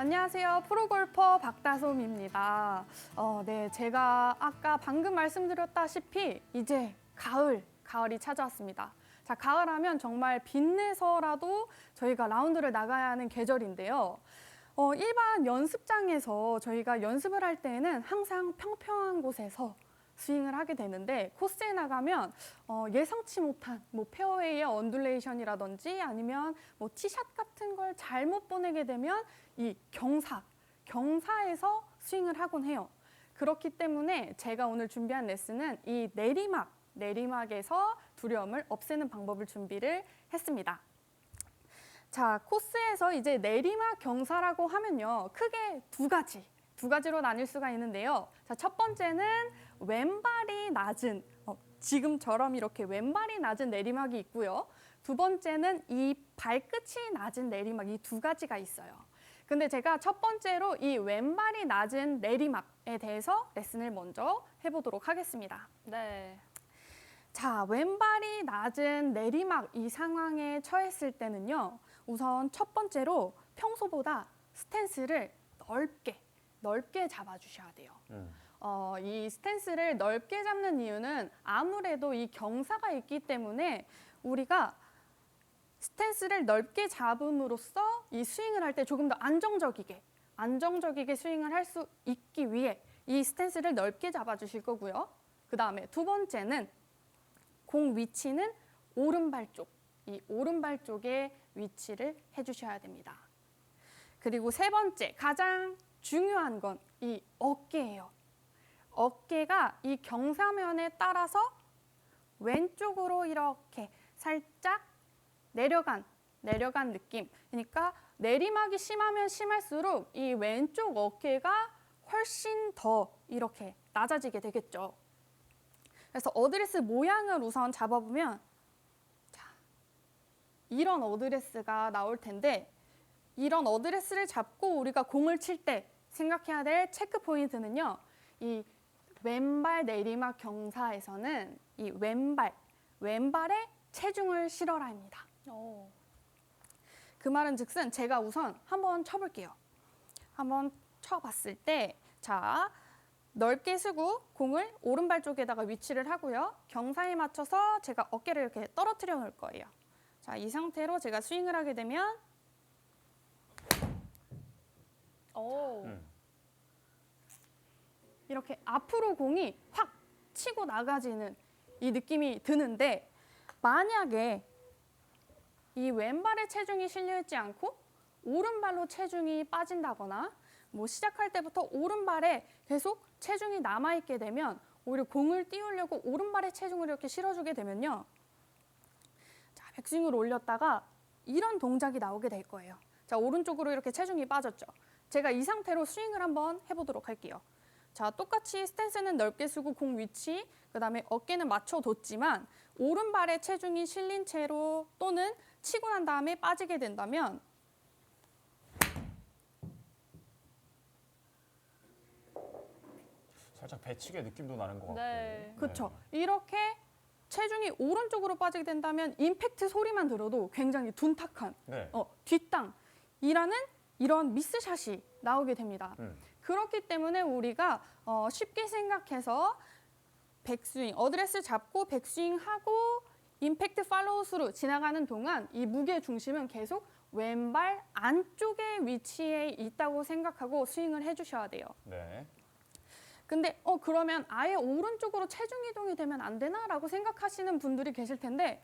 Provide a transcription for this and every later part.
안녕하세요. 프로골퍼 박다솜입니다. 어, 네, 제가 아까 방금 말씀드렸다시피 이제 가을, 가을이 찾아왔습니다. 자, 가을 하면 정말 빚내서라도 저희가 라운드를 나가야 하는 계절인데요. 어, 일반 연습장에서 저희가 연습을 할 때는 항상 평평한 곳에서 스윙을 하게 되는데 코스에 나가면 어, 예상치 못한 뭐 페어웨이의 언듈레이션이라든지 아니면 뭐 티샷 같은 걸 잘못 보내게 되면 이 경사, 경사에서 스윙을 하곤 해요. 그렇기 때문에 제가 오늘 준비한 레슨은 이 내리막, 내리막에서 두려움을 없애는 방법을 준비를 했습니다. 자, 코스에서 이제 내리막 경사라고 하면요. 크게 두 가지, 두 가지로 나뉠 수가 있는데요. 자, 첫 번째는 왼발이 낮은, 어, 지금처럼 이렇게 왼발이 낮은 내리막이 있고요. 두 번째는 이 발끝이 낮은 내리막, 이 두 가지가 있어요. 근데 제가 첫 번째로 이 왼발이 낮은 내리막에 대해서 레슨을 먼저 해보도록 하겠습니다. 네. 자, 왼발이 낮은 내리막 이 상황에 처했을 때는요. 우선 첫 번째로 평소보다 스탠스를 넓게, 넓게 잡아주셔야 돼요. 음. 어, 이 스탠스를 넓게 잡는 이유는 아무래도 이 경사가 있기 때문에 우리가 스탠스를 넓게 잡음으로써 이 스윙을 할 때 조금 더 안정적이게, 안정적이게 스윙을 할 수 있기 위해 이 스탠스를 넓게 잡아주실 거고요. 그 다음에 두 번째는 공 위치는 오른발 쪽, 이 오른발 쪽에 위치를 해주셔야 됩니다. 그리고 세 번째, 가장 중요한 건 이 어깨예요. 어깨가 이 경사면에 따라서 왼쪽으로 이렇게 살짝 내려간, 내려간 느낌. 그러니까 내리막이 심하면 심할수록 이 왼쪽 어깨가 훨씬 더 이렇게 낮아지게 되겠죠. 그래서 어드레스 모양을 우선 잡아보면 자, 이런 어드레스가 나올 텐데 이런 어드레스를 잡고 우리가 공을 칠 때 생각해야 될 체크 포인트는요. 이 왼발 내리막 경사에서는 이 왼발, 왼발에 체중을 실어라입니다. 오. 그 말은 즉슨 제가 우선 한번 쳐볼게요. 한번 쳐봤을 때, 자, 넓게 쓰고 공을 오른발 쪽에다가 위치를 하고요. 경사에 맞춰서 제가 어깨를 이렇게 떨어뜨려 놓을 거예요. 자, 이 상태로 제가 스윙을 하게 되면 오. 음. 이렇게 앞으로 공이 확 치고 나가지는 이 느낌이 드는데 만약에 이 왼발에 체중이 실려 있지 않고 오른발로 체중이 빠진다거나 뭐 시작할 때부터 오른발에 계속 체중이 남아 있게 되면 오히려 공을 띄우려고 오른발에 체중을 이렇게 실어주게 되면요. 자, 백스윙을 올렸다가 이런 동작이 나오게 될 거예요. 자, 오른쪽으로 이렇게 체중이 빠졌죠. 제가 이 상태로 스윙을 한번 해보도록 할게요. 자, 똑같이 스탠스는 넓게 쓰고 공 위치, 그 다음에 어깨는 맞춰뒀지만 오른발에 체중이 실린 채로 또는 치고 난 다음에 빠지게 된다면 살짝 배치기 느낌도 나는 것 같고. 네. 그렇죠. 이렇게 체중이 오른쪽으로 빠지게 된다면 임팩트 소리만 들어도 굉장히 둔탁한 네. 어, 뒷땅이라는 이런 미스샷이 나오게 됩니다. 음. 그렇기 때문에 우리가 어, 쉽게 생각해서 백스윙, 어드레스 잡고 백스윙하고 임팩트 팔로우 스루 지나가는 동안 이 무게 중심은 계속 왼발 안쪽에 위치해 있다고 생각하고 스윙을 해주셔야 돼요. 네. 근데 어 그러면 아예 오른쪽으로 체중 이동이 되면 안 되나라고 생각하시는 분들이 계실 텐데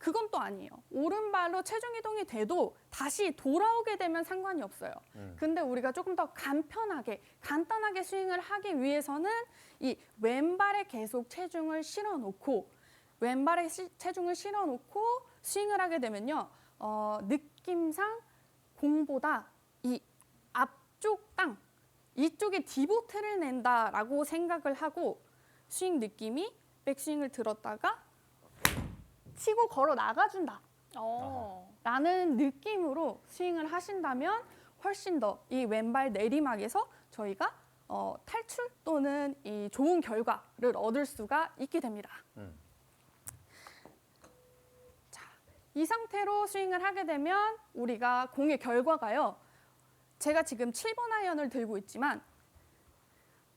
그건 또 아니에요. 오른발로 체중 이동이 돼도 다시 돌아오게 되면 상관이 없어요. 음. 근데 우리가 조금 더 간편하게 간단하게 스윙을 하기 위해서는 이 왼발에 계속 체중을 실어 놓고 왼발에 시- 체중을 실어 놓고 스윙을 하게 되면요. 어, 느낌상 공보다 이 앞쪽 땅 이쪽에 디보트를 낸다라고 생각을 하고 스윙 느낌이 백스윙을 들었다가 치고 걸어 나가준다. 오. 라는 느낌으로 스윙을 하신다면 훨씬 더 이 왼발 내리막에서 저희가 어, 탈출 또는 이 좋은 결과를 얻을 수가 있게 됩니다. 음. 자, 이 상태로 스윙을 하게 되면 우리가 공의 결과가요. 제가 지금 7번 아이언을 들고 있지만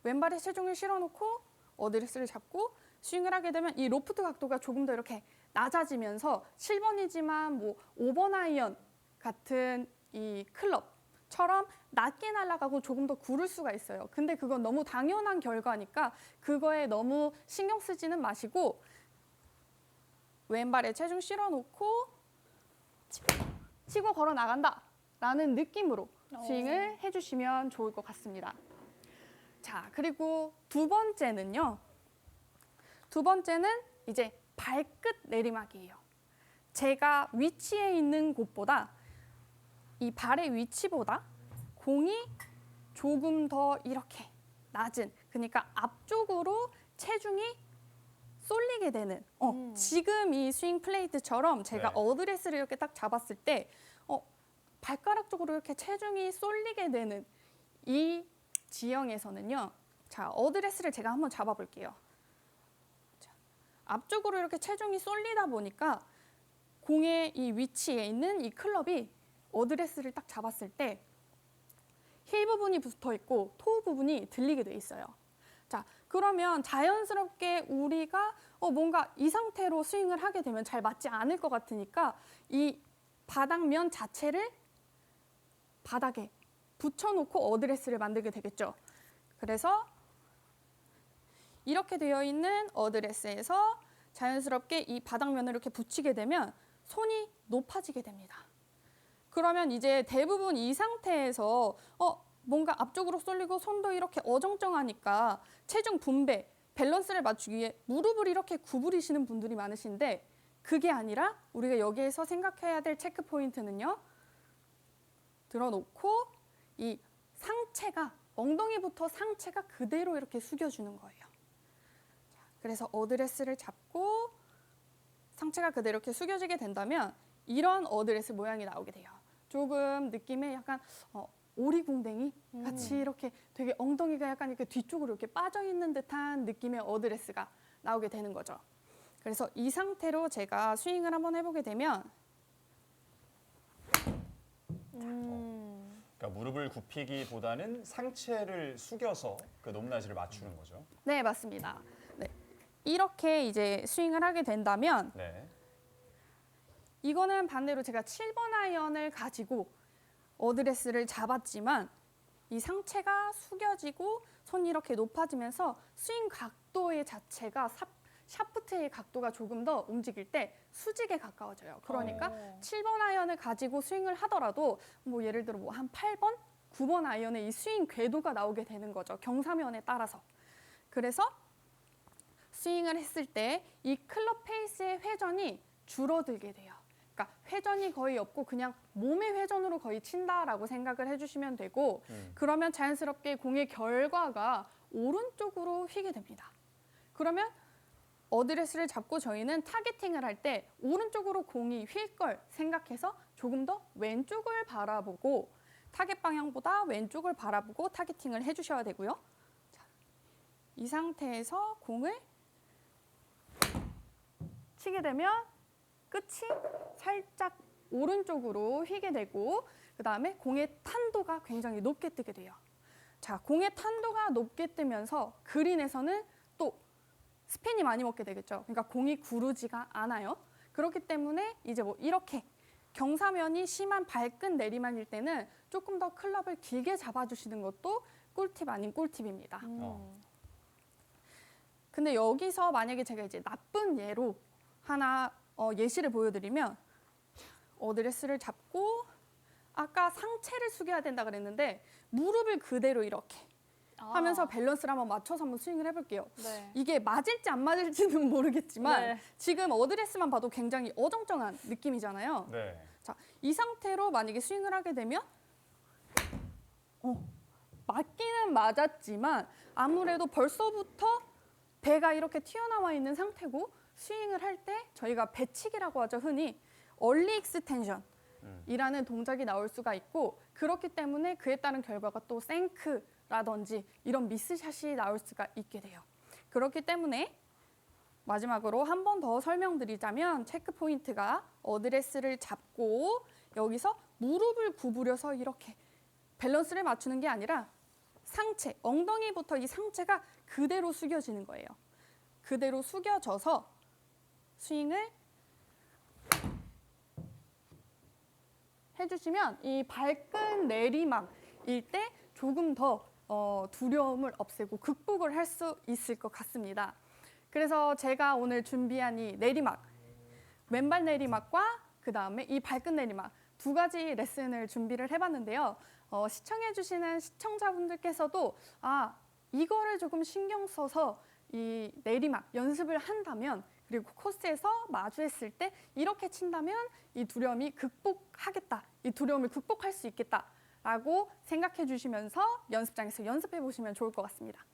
왼발에 체중을 실어놓고 어드레스를 잡고 스윙을 하게 되면 이 로프트 각도가 조금 더 이렇게 낮아지면서 7번이지만 뭐 5번 아이언 같은 이 클럽처럼 낮게 날아가고 조금 더 구를 수가 있어요. 근데 그건 너무 당연한 결과니까 그거에 너무 신경 쓰지는 마시고 왼발에 체중 실어놓고 치고 걸어 나간다라는 느낌으로 스윙을 해주시면 좋을 것 같습니다. 자, 그리고 두 번째는요. 두 번째는 이제 발끝 내리막이에요. 제가 위치에 있는 곳보다 이 발의 위치보다 공이 조금 더 이렇게 낮은, 그러니까 앞쪽으로 체중이 쏠리게 되는. 어, 음. 지금 이 스윙 플레이트처럼 제가 네. 어드레스를 이렇게 딱 잡았을 때, 어, 발가락 쪽으로 이렇게 체중이 쏠리게 되는 이 지형에서는요. 자, 어드레스를 제가 한번 잡아볼게요. 자, 앞쪽으로 이렇게 체중이 쏠리다 보니까 공의 이 위치에 있는 이 클럽이 어드레스를 딱 잡았을 때 힐 부분이 붙어 있고 토 부분이 들리게 돼 있어요. 자, 그러면 자연스럽게 우리가 어, 뭔가 이 상태로 스윙을 하게 되면 잘 맞지 않을 것 같으니까 이 바닥면 자체를 바닥에 붙여놓고 어드레스를 만들게 되겠죠. 그래서 이렇게 되어 있는 어드레스에서 자연스럽게 이 바닥면을 이렇게 붙이게 되면 손이 높아지게 됩니다. 그러면 이제 대부분 이 상태에서 어 뭔가 앞쪽으로 쏠리고 손도 이렇게 어정쩡하니까 체중 분배, 밸런스를 맞추기 위해 무릎을 이렇게 구부리시는 분들이 많으신데 그게 아니라 우리가 여기에서 생각해야 될 체크 포인트는요. 들어놓고 이 상체가 엉덩이부터 상체가 그대로 이렇게 숙여주는 거예요. 자, 그래서 어드레스를 잡고 상체가 그대로 이렇게 숙여지게 된다면 이런 어드레스 모양이 나오게 돼요. 조금 느낌에 약간 어, 오리궁뎅이 같이 이렇게 되게 엉덩이가 약간 이렇게 뒤쪽으로 이렇게 빠져 있는 듯한 느낌의 어드레스가 나오게 되는 거죠. 그래서 이 상태로 제가 스윙을 한번 해보게 되면 음. 그러니까 무릎을 굽히기보다는 상체를 숙여서 그 높낮이를 맞추는 거죠. 네 맞습니다. 네. 이렇게 이제 스윙을 하게 된다면 네. 이거는 반대로 제가 7번 아이언을 가지고 어드레스를 잡았지만 이 상체가 숙여지고 손이 이렇게 높아지면서 스윙 각도의 자체가 사- 샤프트의 각도가 조금 더 움직일 때 수직에 가까워져요. 그러니까 어. 7번 아이언을 가지고 스윙을 하더라도 뭐 예를 들어 뭐 한 8번, 9번 아이언의 이 스윙 궤도가 나오게 되는 거죠. 경사면에 따라서. 그래서 스윙을 했을 때 이 클럽 페이스의 회전이 줄어들게 돼요. 그러니까 회전이 거의 없고 그냥 몸의 회전으로 거의 친다라고 생각을 해주시면 되고 음. 그러면 자연스럽게 공의 결과가 오른쪽으로 휘게 됩니다. 그러면 어드레스를 잡고 저희는 타겟팅을 할 때 오른쪽으로 공이 휠 걸 생각해서 조금 더 왼쪽을 바라보고 타겟 방향보다 왼쪽을 바라보고 타겟팅을 해주셔야 되고요. 자, 이 상태에서 공을 치게 되면 끝이 살짝 오른쪽으로 휘게 되고 그 다음에 공의 탄도가 굉장히 높게 뜨게 돼요. 자, 공의 탄도가 높게 뜨면서 그린에서는 또 스핀이 많이 먹게 되겠죠. 그러니까 공이 구르지가 않아요. 그렇기 때문에 이제 뭐 이렇게 경사면이 심한 발끝 내리막일 때는 조금 더 클럽을 길게 잡아주시는 것도 꿀팁 아닌 꿀팁입니다. 음. 어. 근데 여기서 만약에 제가 이제 나쁜 예로 하나 어, 예시를 보여드리면 어드레스를 잡고 아까 상체를 숙여야 된다 그랬는데 무릎을 그대로 이렇게 아. 하면서 밸런스를 한번 맞춰서 한번 스윙을 해볼게요. 네. 이게 맞을지 안 맞을지는 모르겠지만 네. 지금 어드레스만 봐도 굉장히 어정쩡한 느낌이잖아요. 네. 자, 이 상태로 만약에 스윙을 하게 되면 어, 맞기는 맞았지만 아무래도 벌써부터 배가 이렇게 튀어나와 있는 상태고 스윙을 할 때 저희가 배치기라고 하죠 흔히 얼리 익스텐션 이라는 동작이 나올 수가 있고 그렇기 때문에 그에 따른 결과가 또 생크라든지 이런 미스샷이 나올 수가 있게 돼요. 그렇기 때문에 마지막으로 한 번 더 설명드리자면 체크 포인트가 어드레스를 잡고 여기서 무릎을 구부려서 이렇게 밸런스를 맞추는 게 아니라 상체, 엉덩이부터 이 상체가 그대로 숙여지는 거예요. 그대로 숙여져서 스윙을 해주시면 이 발끝 내리막일 때 조금 더 어, 두려움을 없애고 극복을 할 수 있을 것 같습니다. 그래서 제가 오늘 준비한 이 내리막, 왼발 내리막과 그 다음에 이 발끝 내리막 두 가지 레슨을 준비를 해봤는데요. 어, 시청해주시는 시청자분들께서도 아 이거를 조금 신경 써서 이 내리막 연습을 한다면 그리고 코스에서 마주했을 때 이렇게 친다면 이 두려움이 극복하겠다. 이 두려움을 극복할 수 있겠다라고 생각해 주시면서 연습장에서 연습해 보시면 좋을 것 같습니다.